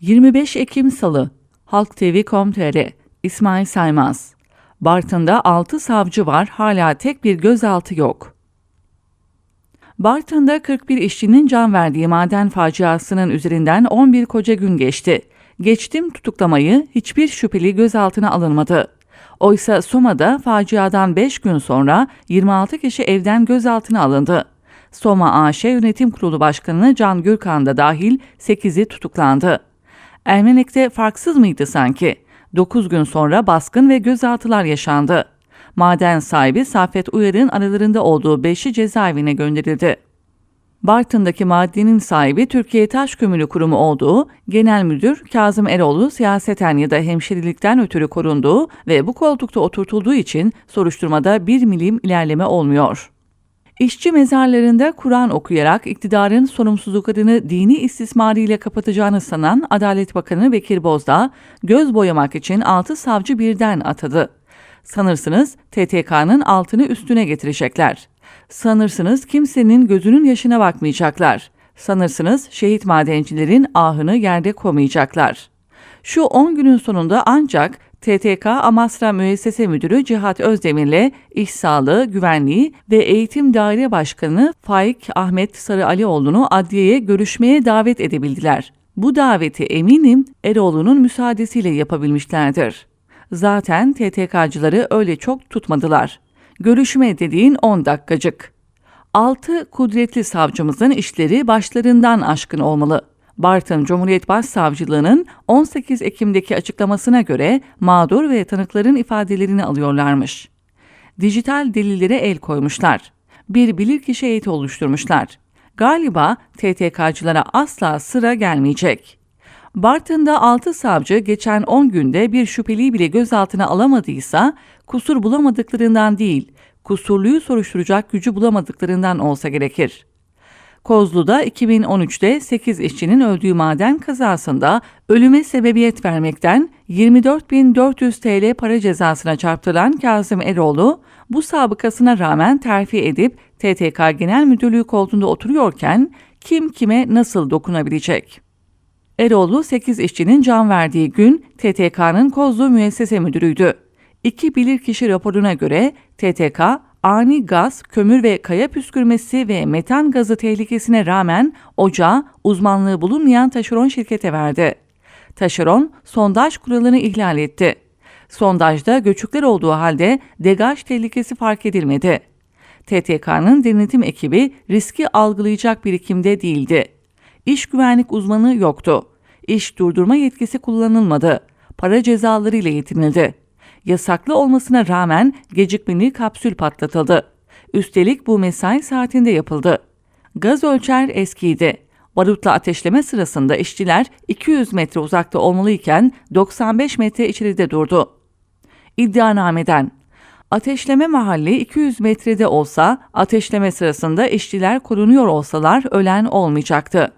25 Ekim Salı Halk TV.com.tr İsmail Saymaz Bartın'da 6 savcı var hala tek bir gözaltı yok. Bartın'da 41 işçinin can verdiği maden faciasının üzerinden 11 koca gün geçti. Geçtim tutuklamayı hiçbir şüpheli gözaltına alınmadı. Oysa Soma'da faciadan 5 gün sonra 26 kişi evden gözaltına alındı. Soma AŞ Yönetim Kurulu Başkanı Can Gürkan da dahil 8'i tutuklandı. Ermenek'te farksız mıydı sanki? 9 gün sonra baskın ve gözaltılar yaşandı. Maden sahibi Safet Uyar'ın aralarında olduğu 5'i cezaevine gönderildi. Bartın'daki madenin sahibi Türkiye Taş Kömürü Kurumu olduğu, Genel Müdür Kazım Eroğlu siyaseten ya da hemşerilikten ötürü korunduğu ve bu koltukta oturtulduğu için soruşturmada bir milim ilerleme olmuyor. İşçi mezarlarında Kur'an okuyarak iktidarın sorumsuzluklarını dini istismarıyla kapatacağını sanan Adalet Bakanı Bekir Bozdağ, göz boyamak için 6 savcı birden atadı. Sanırsınız TTK'nın altını üstüne getirecekler. Sanırsınız kimsenin gözünün yaşına bakmayacaklar. Sanırsınız şehit madencilerin ahını yerde koymayacaklar. Şu 10 günün sonunda ancak TTK Amasra Müessese Müdürü Cihat Özdemir'le İş Sağlığı, Güvenliği ve Eğitim Daire Başkanı Faik Ahmet Sarıalioğlu'nu adliyeye görüşmeye davet edebildiler. Bu daveti eminim Eroğlu'nun müsaadesiyle yapabilmişlerdir. Zaten TTK'cıları öyle çok tutmadılar. Görüşme dediğin 10 dakikacık. 6 kudretli savcımızın işleri başlarından aşkın olmalı. Bartın Cumhuriyet Başsavcılığı'nın 18 Ekim'deki açıklamasına göre mağdur ve tanıkların ifadelerini alıyorlarmış. Dijital delillere el koymuşlar. Bir bilirkişi heyeti oluşturmuşlar. Galiba TTK'cılara asla sıra gelmeyecek. Bartın'da 6 savcı geçen 10 günde bir şüpheliyi bile gözaltına alamadıysa kusur bulamadıklarından değil, kusurluyu soruşturacak gücü bulamadıklarından olsa gerekir. Kozlu'da 2013'te 8 işçinin öldüğü maden kazasında ölüme sebebiyet vermekten 24.400 TL para cezasına çarptırılan Kazım Eroğlu, bu sabıkasına rağmen terfi edip TTK Genel Müdürlüğü koltuğunda oturuyorken kim kime nasıl dokunabilecek? Eroğlu 8 işçinin can verdiği gün TTK'nın Kozlu Müessese Müdürüydü. İki bilirkişi raporuna göre TTK ani gaz, kömür ve kaya püskürmesi ve metan gazı tehlikesine rağmen ocağı uzmanlığı bulunmayan taşeron şirkete verdi. Taşeron sondaj kuralını ihlal etti. Sondajda göçükler olduğu halde degaj tehlikesi fark edilmedi. TTK'nın denetim ekibi riski algılayacak birikimde değildi. İş güvenlik uzmanı yoktu. İş durdurma yetkisi kullanılmadı. Para cezaları ile yetinildi yasaklı olmasına rağmen gecikmeli kapsül patlatıldı. Üstelik bu mesai saatinde yapıldı. Gaz ölçer eskiydi. Barutla ateşleme sırasında işçiler 200 metre uzakta olmalıyken 95 metre içeride durdu. İddianameden Ateşleme mahalli 200 metrede olsa ateşleme sırasında işçiler korunuyor olsalar ölen olmayacaktı.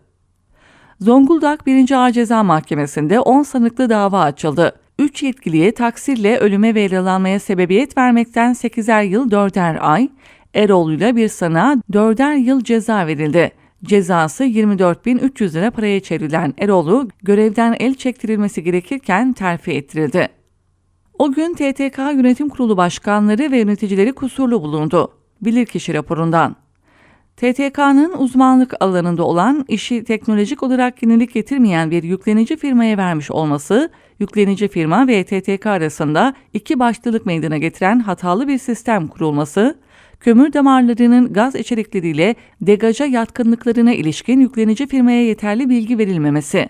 Zonguldak 1. Ağır Ceza Mahkemesi'nde 10 sanıklı dava açıldı. 3 yetkiliye taksirle ölüme ve yaralanmaya sebebiyet vermekten 8'er yıl 4'er ay, Eroğlu'yla bir sana 4'er yıl ceza verildi. Cezası 24.300 lira paraya çevrilen Eroğlu görevden el çektirilmesi gerekirken terfi ettirildi. O gün TTK Yönetim Kurulu başkanları ve yöneticileri kusurlu bulundu. Bilirkişi raporundan. TTK'nın uzmanlık alanında olan işi teknolojik olarak yenilik getirmeyen bir yüklenici firmaya vermiş olması, yüklenici firma ve TTK arasında iki başlılık meydana getiren hatalı bir sistem kurulması, kömür damarlarının gaz içerikleriyle degaja yatkınlıklarına ilişkin yüklenici firmaya yeterli bilgi verilmemesi.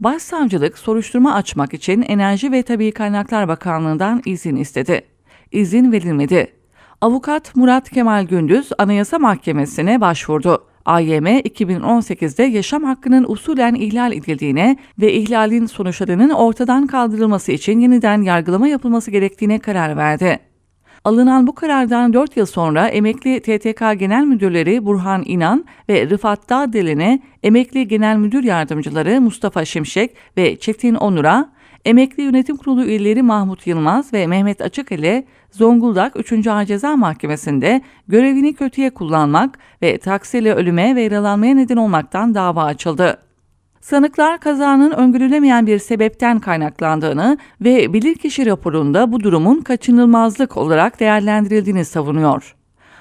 Başsavcılık soruşturma açmak için Enerji ve Tabi Kaynaklar Bakanlığı'ndan izin istedi. İzin verilmedi. Avukat Murat Kemal Gündüz Anayasa Mahkemesi'ne başvurdu. AYM 2018'de yaşam hakkının usulen ihlal edildiğine ve ihlalin sonuçlarının ortadan kaldırılması için yeniden yargılama yapılması gerektiğine karar verdi. Alınan bu karardan 4 yıl sonra emekli TTK Genel Müdürleri Burhan İnan ve Rıfat Dağdelen'e emekli Genel Müdür Yardımcıları Mustafa Şimşek ve Çetin Onur'a Emekli Yönetim Kurulu üyeleri Mahmut Yılmaz ve Mehmet Açık ile Zonguldak 3. Ağır Ceza Mahkemesi'nde görevini kötüye kullanmak ve taksiyle ölüme ve yaralanmaya neden olmaktan dava açıldı. Sanıklar kazanın öngörülemeyen bir sebepten kaynaklandığını ve bilirkişi raporunda bu durumun kaçınılmazlık olarak değerlendirildiğini savunuyor.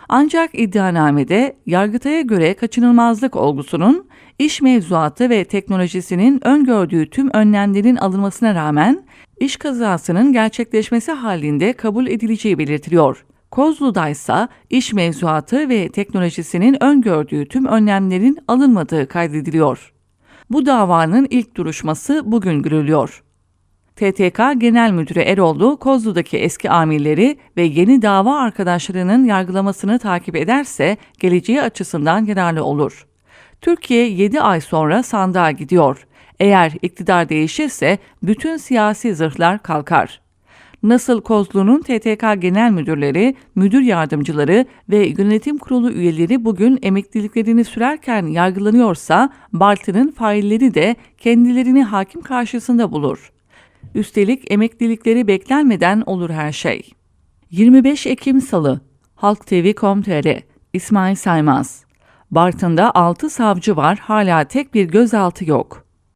Ancak iddianamede Yargıtay'a göre kaçınılmazlık olgusunun iş mevzuatı ve teknolojisinin öngördüğü tüm önlemlerin alınmasına rağmen iş kazasının gerçekleşmesi halinde kabul edileceği belirtiliyor. Kozlu'da ise iş mevzuatı ve teknolojisinin öngördüğü tüm önlemlerin alınmadığı kaydediliyor. Bu davanın ilk duruşması bugün görülüyor. TTK Genel Müdürü Eroğlu, Kozlu'daki eski amirleri ve yeni dava arkadaşlarının yargılamasını takip ederse geleceği açısından yararlı olur. Türkiye 7 ay sonra sandığa gidiyor. Eğer iktidar değişirse bütün siyasi zırhlar kalkar. Nasıl Kozlu'nun TTK genel müdürleri, müdür yardımcıları ve yönetim kurulu üyeleri bugün emekliliklerini sürerken yargılanıyorsa, Bartın'ın failleri de kendilerini hakim karşısında bulur. Üstelik emeklilikleri beklenmeden olur her şey. 25 Ekim Salı Halk TV.com.tr İsmail Saymaz Bartın'da 6 savcı var hala tek bir gözaltı yok.